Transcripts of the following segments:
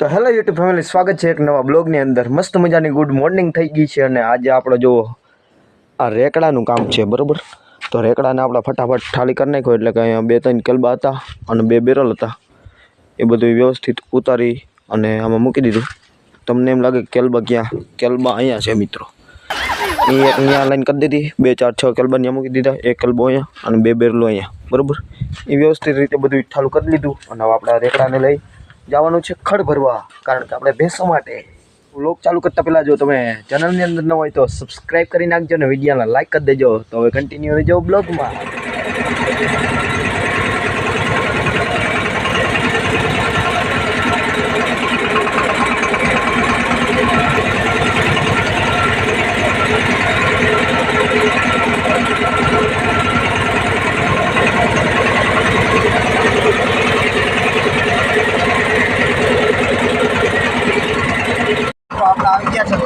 તો hello YouTube family સ્વાગત છે એક નવા બ્લોગની અંદર. મસ્ત મજાની ગુડ મોર્નિંગ થઈ ગઈ છે અને આજે આપણે જો આ રેકડાનું કામ છે, બરાબર? તો રેકડાને આપણે ફટાફટ ઠાલી કરી નાખ્યો, એટલે કે અહીંયા બે ત્રણ કલબા હતા અને બે બેરલ હતા. એ બધું વ્યવસ્થિત ઉતારી અને આમાં મૂકી દીધું. તમને એમ લાગે કેલબા ક્યાં? કેલબા અહીંયા છે મિત્રો. એ એક અહીંયા લાઈન કરી દીધી. બે, ચાર, છ કેલબા અહીંયા મૂકી દીધા. એક કલબો અહીંયા અને બે બેરલો અહીંયા. બરોબર? એ વ્યવસ્થિત રીતે બધું ઠાલું કરી લીધું અને હવે આપણે રેકડાને લઈ જવાનું છે ખડ ભરવા. કારણ કે આપણે ભેંસો માટે વ્લોગ ચાલુ કરતા પહેલાં જો તમે ચેનલની અંદર ન હોય તો સબસ્ક્રાઈબ કરી નાખજો અને વિડીયોને લાઇક કરી દેજો. તો હવે કન્ટિન્યુ રહેજો બ્લોગમાં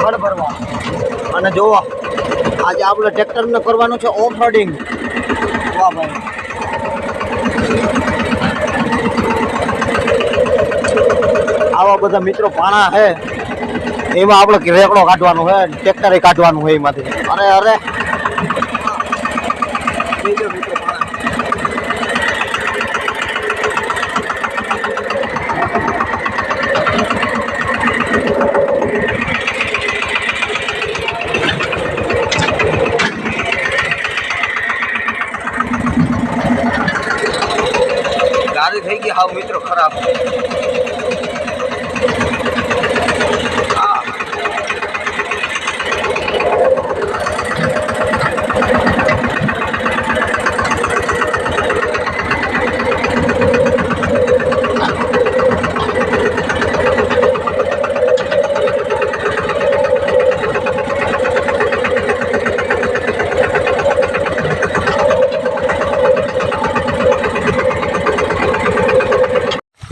ખડ ભરવા. અને જુઓ આજે આપણે ટ્રેક્ટરને કરવાનું છે ઓફ રોડિંગ વાહ ભાઈ. આવા બધા મિત્રો પાણા છે. એમાં આપણે રેકડો કાઢવાનો છે ટ્રેક્ટરે કાઢવાનું હોય એમાંથી. અરે અરે બીજો મિત્રો પાણા. ગાડી થઈ ગઈ હાવ મિત્રો ખરાબ હા.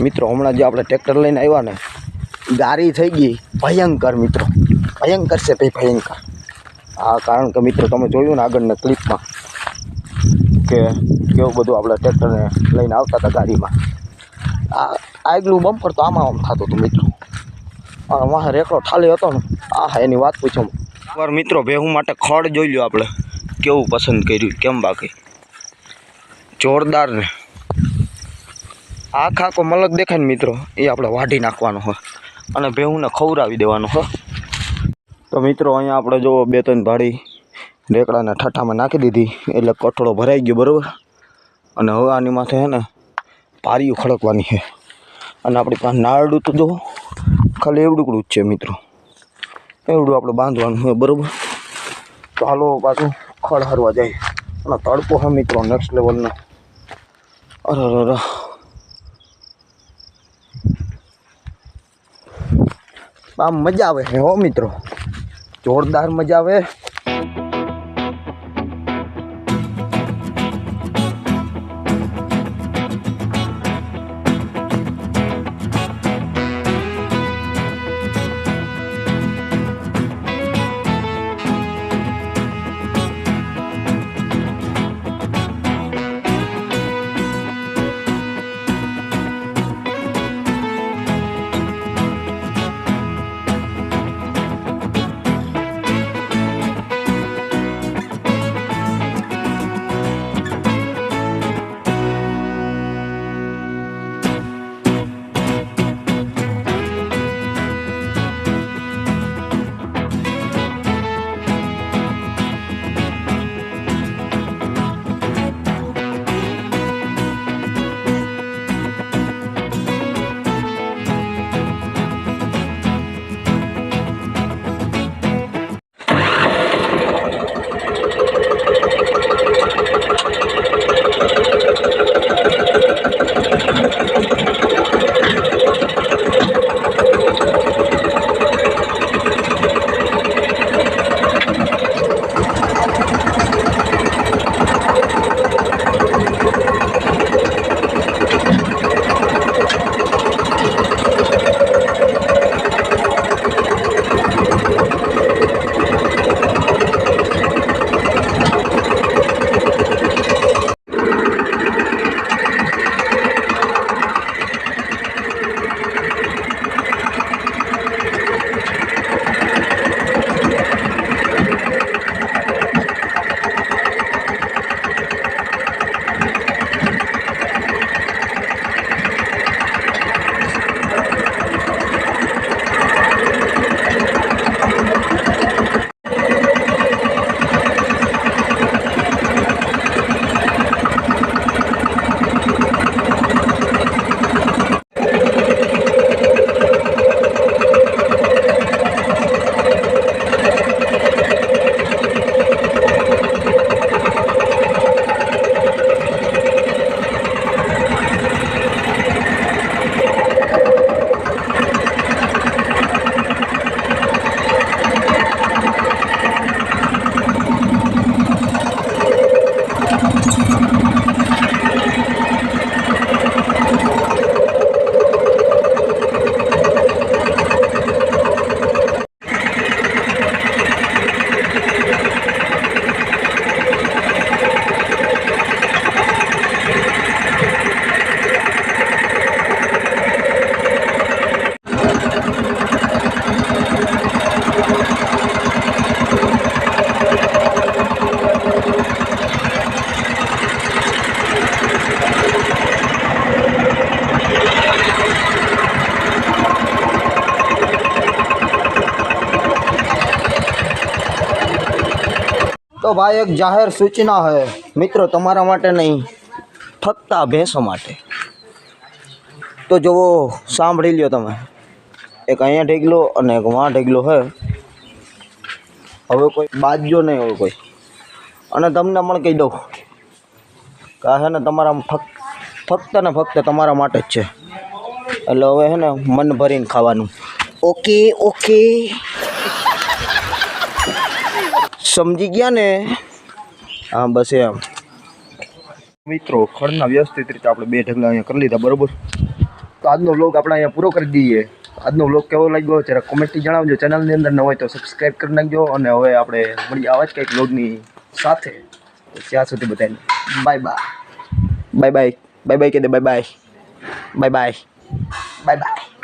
મિત્રો હમણાં જે આપણે ટ્રેક્ટર લઈને આવ્યા ને ગાડી થઈ ગઈ. ભયંકર મિત્રો. ભયંકર છે ભાઈ, ભયંકર. આ કારણ કે મિત્રો તમે જોયું ને આગળના ક્લિપમાં કે કેવું બધું આપણે ટ્રેક્ટરને લઈને આવતા હતા ગાડીમાં. આ આગલું બમ્પર તો આમાં આમ થતું હતું મિત્રો. અને વાહ, રેકડો ઠાલી હતો ને. આ હા એની વાત પૂછો. વાર મિત્રો ભેહું માટે ખડ જોઈ લ્યો આપણે. કેવું પસંદ કર્યું, કેમ બાકી? જોરદાર ને. આખા આખો મલક દેખાય ને મિત્રો. એ આપણે વાઢી નાખવાનો હોય. અને ભેહુંને ખવડાવી દેવાનું, હો. તો મિત્રો, અહીંયા આપણે જો બે ત્રણ ભાડી રેકડાને ઠઠ્ઠામાં નાખી દીધી. એટલે કઠોળો ભરાઈ ગયો, બરાબર? અને હવે આની માથે છે ને પારીઓ ખડકવાની છે. અને આપણી પાસે નારડું તો જો ખાલી એવડુંકડું જ છે મિત્રો. એવડું આપણે બાંધવાનું હોય, બરાબર? તો હાલો પાછું ખડ હરવા જાય. અને તડકો છે મિત્રો નેક્સ્ટ લેવલનો અરે અરે આમ મજા આવે. હો મિત્રો? જોરદાર મજા આવે. તો ભાઈ એક જાહેર સૂચના હે. મિત્રો, તમારા માટે નહીં આ ભેંસો માટે. તો જુઓ, સાંભળી લ્યો તમે. એક અહીંયા ઢેગલો અને એક વાં ઢેગલો હે. હવે કોઈ બાજ્યો નહીં હવે કોઈ. અને તમને પણ કહી દઉં કે છે ને તમારા ફક્ત ને ફક્ત તમારા માટે જ છે. એટલે હવે છે ને મન ભરીને ખાવાનું. Okay okay. સમજી ગયા ને? હા બસ એમ. મિત્રો ખડના વ્યવસ્થિત રીતે આપણે બે ઢગલા અહીંયા કરી લીધા બરોબર? તો આજનો વ્લોગ આપણે અહીંયા પૂરો કરી દઈએ. આજનો વ્લોગ કેવો લાગ્યો જરા કોમેન્ટથી જણાવજો. ચેનલની અંદર ન હોય તો સબસ્ક્રાઈબ કરી નાખજો અને હવે આપણે મળી આવા જ કંઈક વ્લોગની સાથે. ત્યાં સુધી બધાને bye bye bye bye bye bye કહી દે bye bye bye bye bye bye